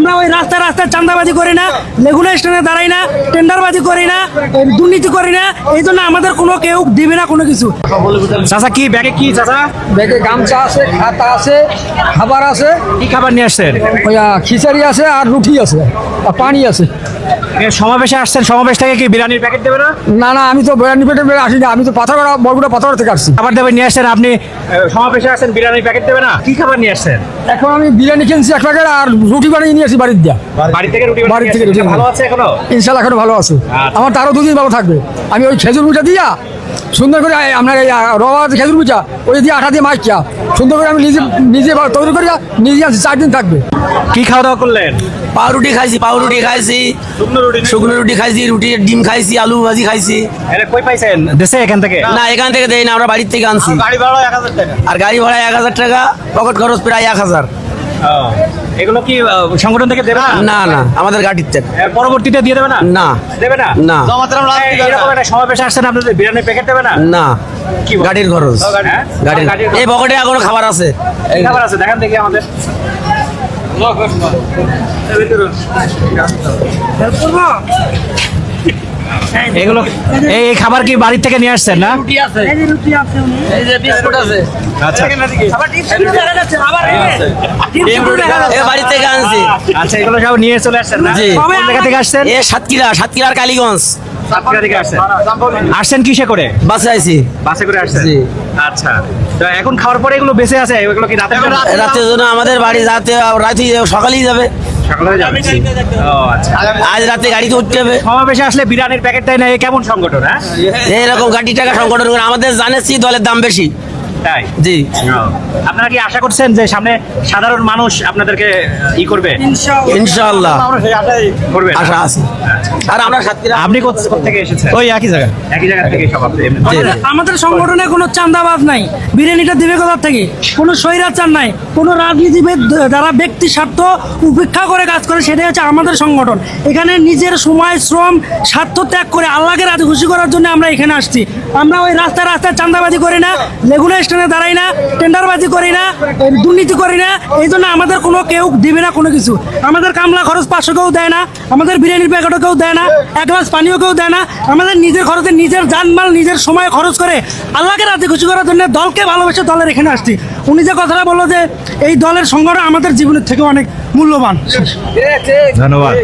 আমরা ওই রাস্তায় রাস্তায় চান্দাবাজি করি না রেগুলার স্ট্যান্ডে দাঁড়াই না টেন্ডারবাজি করি না দুর্নীতি করি না এই জন্য আমাদের কোনো কেউ দিবে না কোনো কিছু। চাচা কি ব্যাগে কি চাচা? ব্যাগে গামছা আছে খাতা আছে খাবার আছে। কি খাবার নিয়ে আসছেন? খিচাড়ি আছে আর রুটি আছে আর পানি আছে। সমাবেশে আসছেন সমাবেশ থেকে কি বিরিয়ানির প্যাকেট দেবে না? না না আমি তো বিরিয়ানি পেটে বেড়ে আসি না আমি তো পাথরগড়া বরগুড়া পাথর থেকে আসছি। খাবার দেবে নিয়ে আসছেন আপনি সমাবেশে আসছেন বিরিয়ানির প্যাকেট দেবে না? কি খাবার নিয়ে আসছেন? এখন আমি বিরিয়ানি কিনছি এক প্যাকেট আর রুটি বানিয়ে নিয়ে আসি বাড়ির দিয়া। বাড়ি থেকে রুটি বাড়ি থেকে রুটি ভালো আছে এখনও? ইনশাল্লাহ এখন ভালো আছে। আচ্ছা। আমার তারও দুদিন ভালো থাকবে। আমি ওই খেজুর মুচা দিয়া সুন্দর করে আপনার আছে খেজুর মুচা ওই দিয়ে আঠা দিয়ে মাইকা সুন্দর করে আমি নিজে নিজে তৈরি করি নিজে আছি চার দিন থাকবে। কি খাওয়া দাওয়া করলেন? পাউরুটি খাইছি পাউরুটি খাইছি। শুকনো রুটি শুকনো রুটি খাইছি রুটি ডিম খাইছি আলু ভাজি খাইছি। কই পাইছেন? দেশে এখান থেকে? না এখান থেকে দেই না আমরা বাড়ির থেকে আনছি। গাড়ি ভাড়া এক হাজার টাকা। আর গাড়ি ভাড়া এক হাজার টাকা পকেট খরচ প্রায় এক হাজার। এগুলো কি সংগঠন থেকে দেবে না? না না আমাদের গাড়ির থেকে পরবর্তীতে দিয়ে দেবে না? না। দেবে না? না। এরকম একটা সমাবেশে আসছেন আপনাদের বিরিয়ানির প্যাকেট দেবে না? না। কি গাড়ির খরচ। হ্যাঁ? গাড়ির গাড়ির এই পকেটে এখনও খাবার আছে। খাবার আছে? দেখান দেখি আমাদের। এগুলো এই এই খাবার কি বাড়ি থেকে নিয়ে আসছেন না? এই যে বিস্কুট আছে। আচ্ছা। বাড়ি থেকে আনছি। আচ্ছা এগুলো সব নিয়ে চলে আসছেন না? জায়গা থেকে আসছেন? এ সাতক্ষীরা সাতক্ষীরার কালীগঞ্জ। আসছেন। কিসে করে? বাসে আইছি। বাসে করে আসছেন? আচ্ছা। তো এখন খাওয়ার পরে এগুলো বেঁচে আছে? এগুলো কি রাতের জন্য? রাতের জন্য আমাদের বাড়ি রাতে রাতে সকালেই যাবে। সকালে হয়ে যাবে ও আচ্ছা। আজ রাতে গাড়িতে উঠতে হবে। সমাবেশে আসলে বিরিয়ানির প্যাকেটটাই না এ কেমন সংগঠন হ্যাঁ? এরকম গাড়ি টাকা সংগঠন করে আমাদের জানেছি দলের দাম বেশি। তাই? জি। আপনারা কি আশা করছেন যে সামনে সাধারণ মানুষ আপনাদেরকে ই করবে? ইনশাআল্লাহ। করবে আশা আছে। আর আমরা সাতক্ষীরা আপনি কোথা থেকে এসেছেন? ওই একই জায়গা। একই জায়গা থেকে সব আপনি আমাদের- সংগঠনে কোনো চান্দাবাজ নাই। বিরিয়ানিটা দেবে কোথা থেকে? কোনো স্বৈরাচার নাই। কোনো রাজনীতিবিদ যারা ব্যক্তি স্বার্থ উপেক্ষা করে কাজ করে সেটাই হচ্ছে আমাদের সংগঠন। এখানে নিজের সময় শ্রম স্বার্থ ত্যাগ করে আল্লাহকে রাজি খুশি করার জন্য আমরা এখানে আসছি। আমরা ওই রাস্তায় রাস্তায় চান্দাবাজি করি না। রেগুলার স্ট্যান্ডে দাঁড়াই না, টেন্ডারবাজি করি না, দুর্নীতি করি না, এই জন্য আমাদের কোনো কেউ দিবে না কোনো কিছু। আমাদের কামলা খরচ পাঁচশো কেউ দেয় না, আমাদের বিরিয়ানির প্যাকেটও কেউ দেয় না, এক গ্লাস পানিও কেউ দেয় না, আমাদের নিজের খরচে নিজের জানমাল, নিজের সময় খরচ করে আল্লাহকে রাতে খুশি করার জন্য দলকে ভালোবেসে দলের এখানে আসছি। উনি যে কথাটা বলল যে এই দলের সংগঠন আমাদের জীবনের থেকে অনেক মূল্যবান। ধন্যবাদ।